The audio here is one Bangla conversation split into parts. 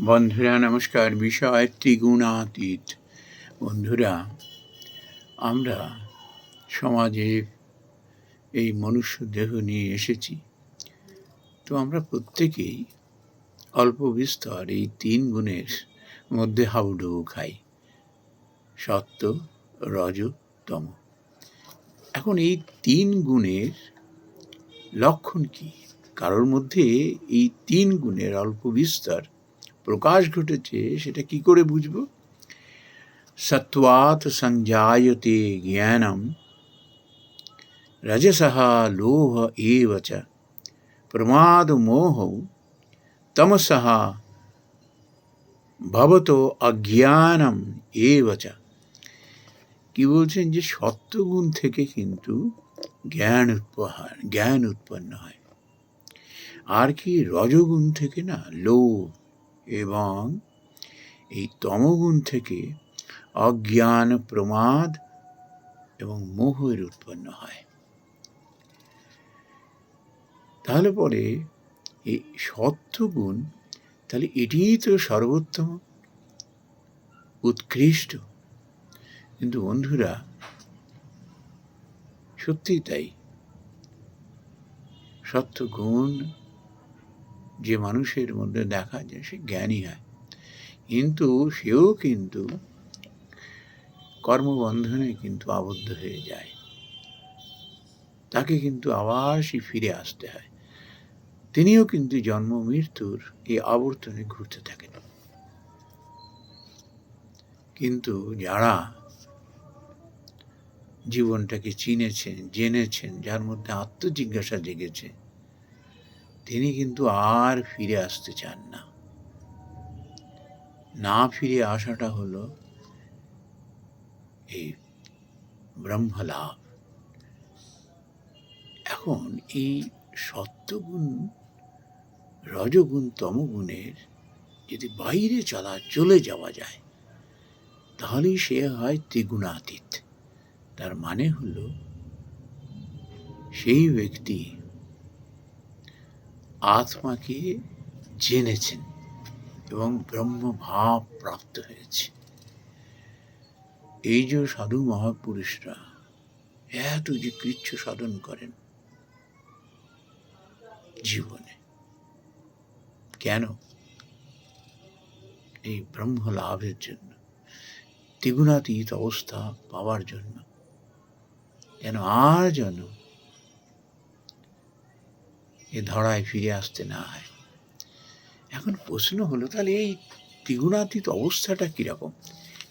বন্ধুরা, নমস্কার। বিষয় ত্রিগুণাতীত। বন্ধুরা, আমরা সমাজে এই মনুষ্য দেহ নিয়ে এসেছি। তো আমরা প্রত্যেকেই অল্প বিস্তর এই তিন গুণের মধ্যে হাউডুবু খাই। সত্য, রজ, তম। এখন এই তিন গুণের লক্ষণ কি? কারোর মধ্যে এই তিন গুণের অল্প বিস্তর প্রকাশ ঘটেছে, সেটা কি করে বুঝব? সত্বাত সংজায়তে জ্ঞানম, রজসহ লোভ এব চ প্রমাদ মোহ, তমসহ ভবত অজ্ঞানম এব চ কি বলছেন যে সত্যগুণ থেকে কিন্তু জ্ঞান উপহার জ্ঞান উৎপন্ন হয়। আর কি রজগুণ থেকে না, লোভ এবং এই তমগুণ থেকে অজ্ঞান, প্রমাদ এবং মোহের উৎপন্ন হয়। তাহলে পরে এই সত্যগুণ, তাহলে এটিই তো সর্বোত্তম, উৎকৃষ্ট। কিন্তু বন্ধুরা, সত্যিই তাই। সত্যগুণ যে মানুষের মধ্যে দেখা যায় সে জ্ঞানী হয়। কিন্তু সেও কিন্তু কর্মবন্ধনে কিন্তু আবদ্ধ হয়ে যায়। তাকে কিন্তু আবার সে ফিরে আসতে হয়। তিনিও কিন্তু জন্ম মৃত্যুর এই আবর্তনে ঘুরতে থাকেন। কিন্তু যারা জীবনটাকে চিনেছেন, জেনেছেন, যার মধ্যে আত্মজিজ্ঞাসা জেগেছে তিনি কিন্তু আর ফিরে আসতে চান না। না ফিরে আসাটা হলো এই ব্রহ্মলাভ এখন এই সত্যগুণ, রজগুণ, তমগুণের যদি বাইরে চলা, চলে যাওয়া যায়, তাহলেই সে হয় ত্রিগুণাতীত। তার মানে হলো সেই ব্যক্তি আত্মাকে জেনেছেন এবং ব্রহ্মভাব প্রাপ্ত হয়েছে। এই যে সাধু মহাপুরুষরা, এত যে কৃচ্ছ সাধন করেন জীবনে। কেন? এই ব্রহ্ম লাভের জন্য, দ্বিগুণাতীত অবস্থা পাওয়ার জন্য। কেন আর যেন এ ধরায় ফিরে আসতে না হয়। এখন প্রশ্ন হলো, তাহলে এই ত্রিগুণাতীত অবস্থাটা কীরকম?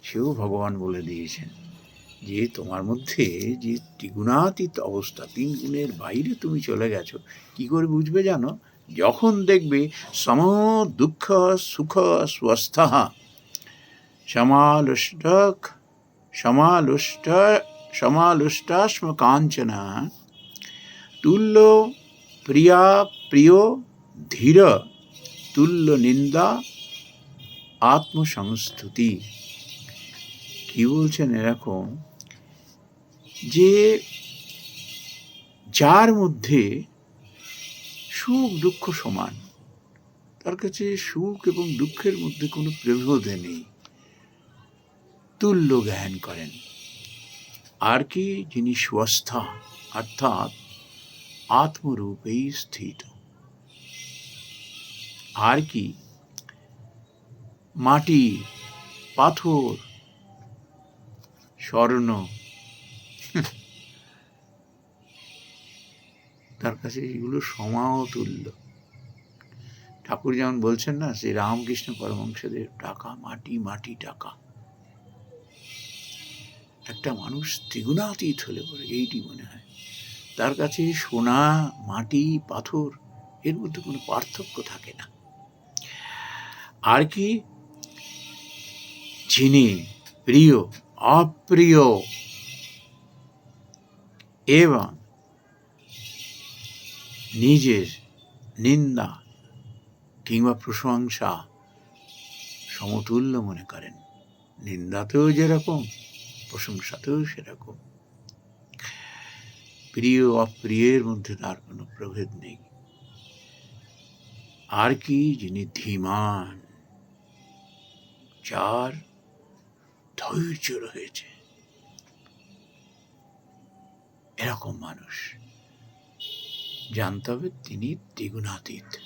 সেও ভগবান বলে দিয়েছেন যে, তোমার মধ্যে যে ত্রিগুণাতীত অবস্থা, তিন গুণের বাইরে তুমি চলে গেছো, কি করে বুঝবে জানো? যখন দেখবে সম দুঃখ সুখ স্वस्थ সমালুষ্টক সমালুষ্ট সমালুষ্টাশ্ম কাঞ্চনা তুল্য প্রিয়া, প্রিয়, ধীর, তুল্য নিন্দা, আত্মসংস্তুতি। কি বলছেন এরকম? যে যার মধ্যে সুখ, দুঃখ সমান, তার কাছে সুখ এবং দুঃখের মধ্যে কোনো প্রভেদে নেই। তুল্য জ্ঞান করেন। আর কি? যিনি সুস্থা, অর্থাৎ আত্মরূপেই স্থিত। আর কি? মাটি, পাথর, স্বর্ণ। তার কাছে এগুলো সমাতুল্য। ঠাকুর যেমন বলছেন না শ্রী রামকৃষ্ণ পরমংসদেব টাকা, মাটি মাটি, টাকা। একটা মানুষ ত্রিগুণাতীত হলে পরে এইটি মনে হয়। তার কাছে সোনা, মাটি, পাথর, এর মধ্যে কোনো পার্থক্য থাকে না। আর কি? যিনি প্রিয়, অপ্রিয়, এবং নিজের নিন্দা কিংবা প্রশংসা সমতুল্য মনে করেন। নিন্দাতেও যেরকম, প্রশংসাতেও সেরকম। প্রিয় অপ্রিয়ের মধ্যে তার কোনো প্রভেদ নেই। আর কি যিনি ধীমান, যার ধৈর্য রয়েছে। এরকম মানুষ। জানতে হবে তিনি দ্বিগুণাতীত।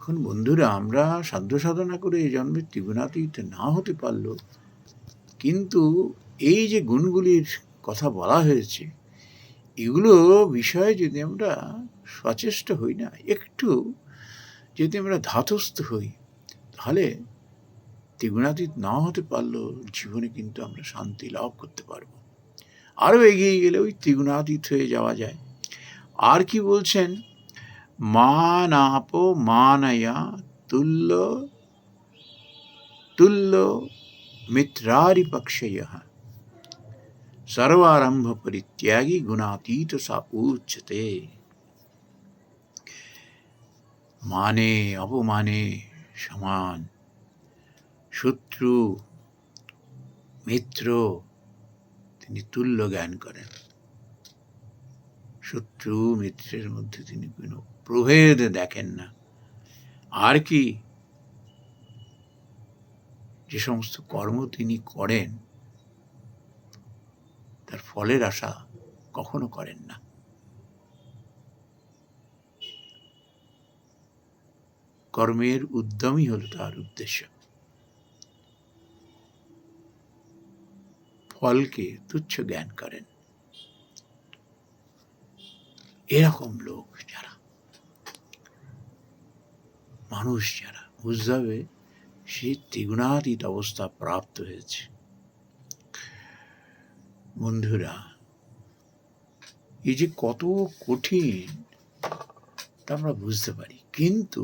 এখন বন্ধুরা, আমরা সাধ্য সাধনা করে এই জন্মে ত্রিগুণাতীত না হতে পারল কিন্তু এই যে গুণগুলির কথা বলা হয়েছে এগুলো বিষয়ে যদি আমরা সচেষ্ট হই না, একটু যদি আমরা ধাতস্থ হই, তাহলে ত্রিগুণাতীত না হতে পারলেও জীবনে কিন্তু আমরা শান্তি লাভ করতে পারব। আরও এগিয়ে গেলে ওই ত্রিগুণাতীত হয়ে যাওয়া যায়। আর কি বলছেন? মানাপ মানয়া তুল্য তুল্য মিত্রারি পক্ষয় সর্বারম্ভ পরিত্যাগী গুণাতীত সা মানে অপমানে সমান শত্রু মিত্র তিনি তুল্য জ্ঞান করেন শত্রু মিত্রের মধ্যে তিনি কোনো প্রভেদ দেখেন না আর কি যে সমস্ত কর্ম তিনি করেন তার ফলের আশা কখনো করেন না। কর্মের উদ্যমই হল তার উদ্দেশ্য। ফলকে তুচ্ছ জ্ঞান করেন। এরকম লোক যারা, মানুষ যারা, বুঝতে হবে সে ত্রিগুণাতীত অবস্থা প্রাপ্ত হয়েছে। বন্ধুরা, এই যে কত কঠিন তা আমরা বুঝতে পারি। কিন্তু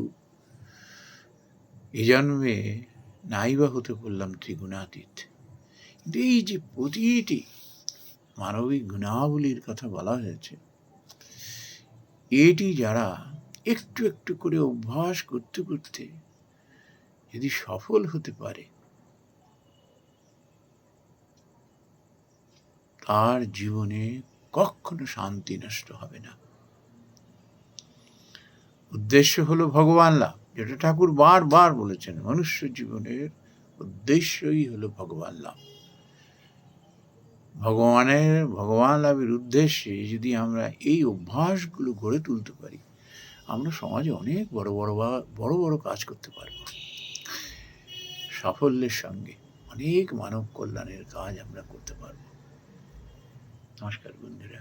এ জন্মে নাইবা হতে বললাম ত্রিগুণাতীত। কিন্তু এই যে প্রতিটি মানবিক গুণাবলীর কথা বলা হয়েছে, এটি যারা একটু একটু করে অভ্যাস করতে করতে যদি সফল হতে পারে তার জীবনে কখনো শান্তি নষ্ট হবে না। উদ্দেশ্য হলো ভগবান লাভ, যেটা ঠাকুর বারবার বলেছেন, মনুষ্য জীবনের উদ্দেশ্যই হলো ভগবান লাভ। ভগবানের, ভগবান লাভের উদ্দেশ্যে যদি আমরা এই অভ্যাসগুলো গড়ে তুলতে পারি, আমরা সমাজে অনেক বড় বড় বড় বড় কাজ করতে পারব। সাফল্যের সঙ্গে অনেক মানব কল্যাণের কাজ আমরা করতে পারব। নমস্কার বন্ধুরা